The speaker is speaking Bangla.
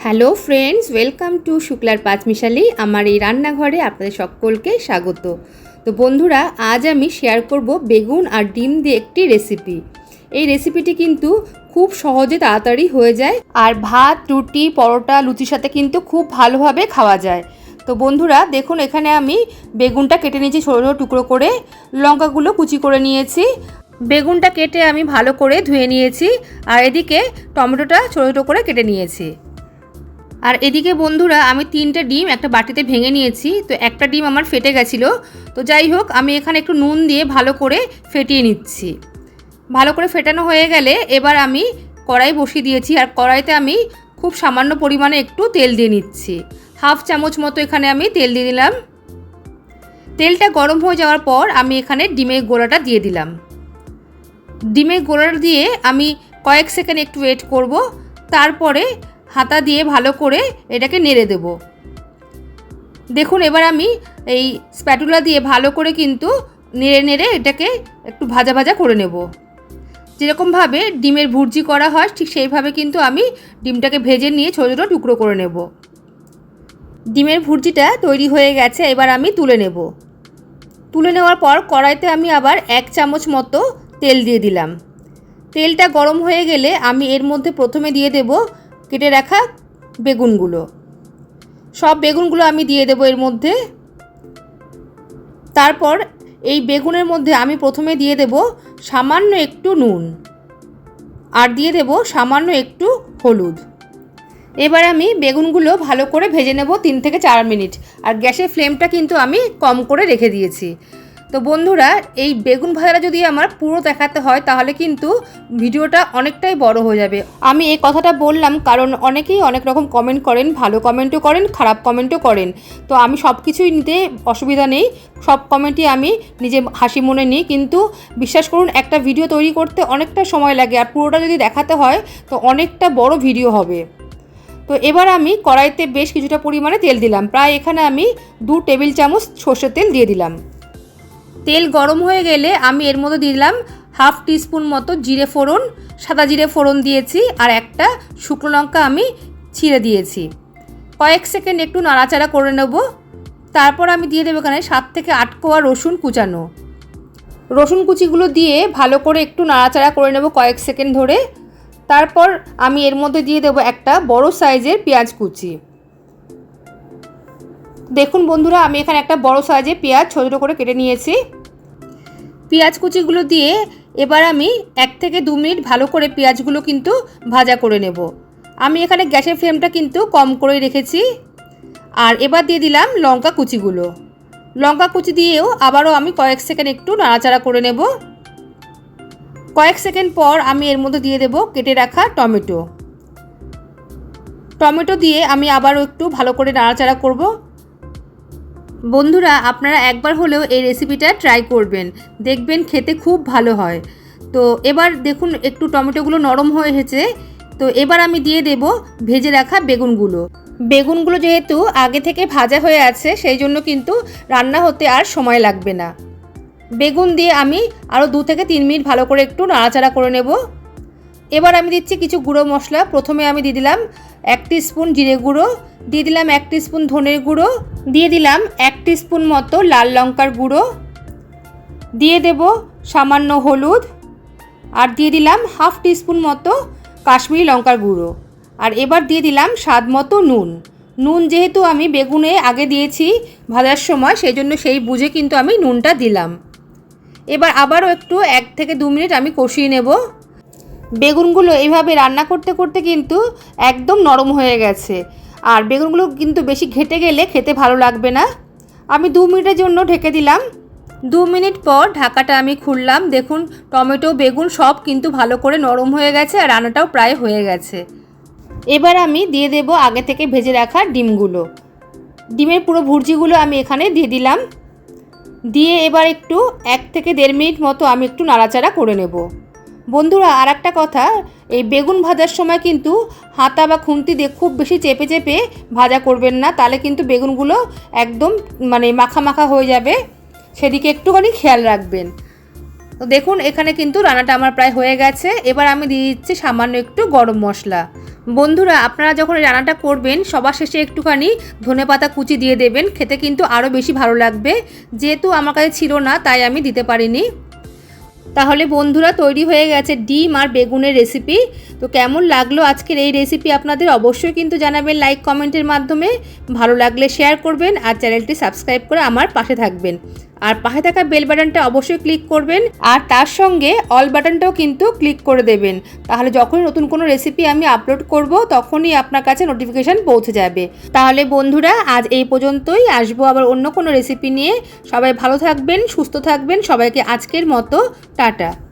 হ্যালো ফ্রেন্ডস, ওয়েলকাম টু শুক্লার পাঁচমিশালি, আমার এই রান্নাঘরে আপনাদের সকলকে স্বাগত। তো বন্ধুরা, আজ আমি শেয়ার করব বেগুন আর ডিম দিয়ে একটি রেসিপি এই রেসিপিটি কিন্তু খুব সহজে তাড়াতাড়ি হয়ে যায় আর ভাত, রুটি, পরোটা, লুচির সাথে কিন্তু খুব ভালোভাবে খাওয়া যায়। তো বন্ধুরা, দেখুন, এখানে আমি বেগুনটা কেটে নিয়েছি ছোটো ছোটো টুকরো করে, লঙ্কাগুলো কুচি করে নিয়েছি। বেগুনটা কেটে আমি ভালো করে ধুয়ে নিয়েছি আর এদিকে টমেটোটা ছোটো ছোটো করে কেটে নিয়েছি। আর এদিকে বন্ধুরা, আমি তিনটে ডিম একটা বাটিতে ভেঙে নিয়েছি, তো একটা ডিম আমার ফেটে গেছিল। তো যাই হোক, আমি এখানে একটু নুন দিয়ে ভালো করে ফেটিয়ে নিচ্ছি। ভালো করে ফেটানো হয়ে গেলে এবার আমি কড়াই বসিয়ে দিয়েছি, আর কড়াইতে আমি খুব সামান্য পরিমাণে একটু তেল দিয়ে নিচ্ছি। হাফ চামচ মতো এখানে আমি তেল দিয়ে দিলাম। তেলটা গরম হয়ে যাওয়ার পর আমি এখানে ডিমের গোড়াটা দিয়ে দিলাম। ডিমের গোড়াটা দিয়ে আমি কয়েক সেকেন্ড একটু ওয়েট করব। তারপরে হাতা দিয়ে ভালো করে এটাকে নেড়ে দেব। দেখুন, এবার আমি এই স্প্যাটুলা দিয়ে ভালো করে কিন্তু নেড়ে নেড়ে এটাকে একটু ভাজা ভাজা করে নেব। যেরকমভাবে ডিমের ভুর্জি করা হয়, ঠিক সেইভাবে কিন্তু আমি ডিমটাকে ভেজে নিয়ে ছোটো ছোটো টুকরো করে নেব। ডিমের ভুর্জিটা তৈরি হয়ে গেছে, এবার আমি তুলে নেব। তুলে নেওয়ার পর কড়াইতে আমি আবার এক চামচ মতো তেল দিয়ে দিলাম। তেলটা গরম হয়ে গেলে আমি এর মধ্যে প্রথমে দিয়ে দেব কেটে রাখা বেগুনগুলো। সব বেগুনগুলো আমি দিয়ে দেবো এর মধ্যে। তারপর এই বেগুনের মধ্যে আমি প্রথমে দিয়ে দেব সামান্য একটু নুন আর দিয়ে দেব সামান্য একটু হলুদ। এবার আমি বেগুনগুলো ভালো করে ভেজে নেব তিন থেকে চার মিনিট। আর গ্যাসের ফ্লেমটা কিন্তু আমি কম করে রেখে দিয়েছি। তো বন্ধুরা, এই বেগুন ভাজাটা যদি আমার পুরো দেখাতে হয়, তাহলে কিন্তু ভিডিওটা অনেকটাই বড় হয়ে যাবে। আমি এই কথাটা বললাম কারণ অনেকেই অনেক রকম কমেন্ট করেন, ভালো কমেন্টও করেন, খারাপ কমেন্টও করেন। তো আমি সব কিছুই নিতে অসুবিধা নেই, সব কমেন্টই আমি নিজে হাসি মনে নিই। কিন্তু বিশ্বাস করুন, একটা ভিডিও তৈরি করতে অনেকটা সময় লাগে, আর পুরোটা যদি দেখাতে হয়, তো অনেকটা বড় ভিডিও হবে। তো এবার আমি কড়াইতে বেশ কিছুটা পরিমাণে তেল দিলাম। প্রায় এখানে আমি দু টেবিল চামচ সর্ষের তেল দিয়ে দিলাম। তেল গরম হয়ে গেলে আমি এর মধ্যে দিলাম হাফ টিস্পুন মতো জিরে ফোড়ন, সাদা জিরে ফোড়ন দিয়েছি আর একটা শুকনো লঙ্কা আমি ছিঁড়ে দিয়েছি। কয়েক সেকেন্ড একটু নাড়াচাড়া করে নেব। তারপর আমি দিয়ে দেবো এখানে সাত থেকে আট কোয়া রসুন কুচানো। রসুন কুচিগুলো দিয়ে ভালো করে একটু নাড়াচাড়া করে নেব কয়েক সেকেন্ড ধরে। তারপর আমি এর মধ্যে দিয়ে দেবো একটা বড় সাইজের পেঁয়াজ কুচি। দেখুন বন্ধুরা, আমি এখানে একটা বড় সাইজের পেঁয়াজ ছোটো ছোটো করে কেটে নিয়েছি। পেঁয়াজ কুচিগুলো দিয়ে এবার আমি এক থেকে দু মিনিট ভালো করে পেঁয়াজগুলো কিন্তু ভাজা করে নেব। আমি এখানে গ্যাসের ফ্লেমটা কিন্তু কম করে রেখেছি। আর এবার দিয়ে দিলাম লঙ্কা কুচিগুলো। লঙ্কা কুচি দিয়েও আবারও আমি কয়েক সেকেন্ড একটু নাড়াচাড়া করে নেব। কয়েক সেকেন্ড পর আমি এর মধ্যে দিয়ে দেব কেটে রাখা টমেটো। টমেটো দিয়ে আমি আবারও একটু ভালো করে নাড়াচাড়া করব। বন্ধুরা, আপনারা একবার হলেও এই রেসিপিটা ট্রাই করবেন। দেখবেন খেতে খুব ভালো হয়। তো এবার দেখুন, একটু টমেটোগুলো নরম হয়ে এসেছে। তো এবার আমি দিয়ে দেব ভেজে রাখা বেগুনগুলো। বেগুনগুলো যেহেতু আগে থেকে ভাজা হয়ে আছে, সেই জন্য কিন্তু রান্না হতে আর সময় লাগবে না। বেগুন দিয়ে আমি আরও দু থেকে তিন মিনিট ভালো করে একটু নাড়াচাড়া করে নেব। এবার আমি দিচ্ছি কিছু গুঁড়ো মশলা। প্রথমে আমি দিয়ে দিলাম এক স্পুন জিরে গুঁড়ো, দিয়ে দিলাম এক স্পুন ধনের গুঁড়ো, দিয়ে দিলাম এক স্পুন মতো লাল লঙ্কার গুঁড়ো, দিয়ে দেব সামান্য হলুদ, আর দিয়ে দিলাম হাফ স্পুন মতো কাশ্মীরি লঙ্কার গুঁড়ো। আর এবার দিয়ে দিলাম স্বাদ মতো নুন। নুন যেহেতু আমি বেগুনে আগে দিয়েছি ভাজার সময় সেই জন্য সেই বুঝে কিন্তু আমি নুনটা দিলাম। এবার আবারও একটু এক থেকে দু মিনিট আমি কষিয়ে নেব। বেগুনগুলো এইভাবে রান্না করতে করতে কিন্তু একদম নরম হয়ে গেছে। আর বেগুনগুলো কিন্তু বেশি ঘেটে গেলে খেতে ভালো লাগবে না। আমি দু মিনিটের জন্য ঢেকে দিলাম। দু মিনিট পর ঢাকাটা আমি খুললাম। দেখুন, টমেটো, বেগুন সব কিন্তু ভালো করে নরম হয়ে গেছে আর রান্নাটাও প্রায় হয়ে গেছে। এবার আমি দিয়ে দেব আগে থেকে ভেজে রাখা ডিমগুলো। ডিমের পুরো ভুর্জিগুলো আমি এখানে দিয়ে দিলাম। দিয়ে এবার একটু এক থেকে দেড় মিনিট মতো আমি একটু নাড়াচাড়া করে নেব। বন্ধুরা আর একটা কথা, এই বেগুন ভাজার সময় কিন্তু হাতা বা খুন্তি দিয়ে খুব বেশি চেপে চেপে ভাজা করবেন না, তাহলে কিন্তু বেগুনগুলো একদম মানে মাখা মাখা হয়ে যাবে। সেদিকে একটুখানি খেয়াল রাখবেন। তো দেখুন, এখানে কিন্তু রান্নাটা আমার প্রায় হয়ে গেছে। এবার আমি দিয়ে দিচ্ছি সামান্য একটু গরম মশলা। বন্ধুরা, আপনারা যখন রান্নাটা করবেন, সবার শেষে একটুখানি ধনেপাতা কুচি দিয়ে দেবেন, খেতে কিন্তু আরও বেশি ভালো লাগবে। যেহেতু আমার কাছে ছিল না, তাই আমি দিতে পারিনি। তাহলে বন্ধুরা তৈরি হয়ে গেছে ডিম আর বেগুনের রেসিপি তো কেমন লাগল আজকের এই রেসিপি আপনাদের অবশ্যই কিন্তু জানাবেন লাইক কমেন্টের মাধ্যমে। ভালো লাগলে শেয়ার করবেন আর চ্যানেলটি সাবস্ক্রাইব করে আমার পাশে থাকবেন। আর পাশে থাকা বেল বাটনটা অবশ্যই ক্লিক করবেন। আর তার সঙ্গে অল বাটনটাও কিন্তু ক্লিক করে দেবেন। তাহলে যখনই নতুন কোনো রেসিপি আমি আপলোড করব, তখনই আপনার কাছে নোটিফিকেশান পৌঁছে যাবে। তাহলে বন্ধুরা, আজ এই পর্যন্তই। আসব আবার অন্য কোনো রেসিপি নিয়ে। সবাই ভালো থাকবেন, সুস্থ থাকবেন। সবাইকে আজকের মতো টাটা।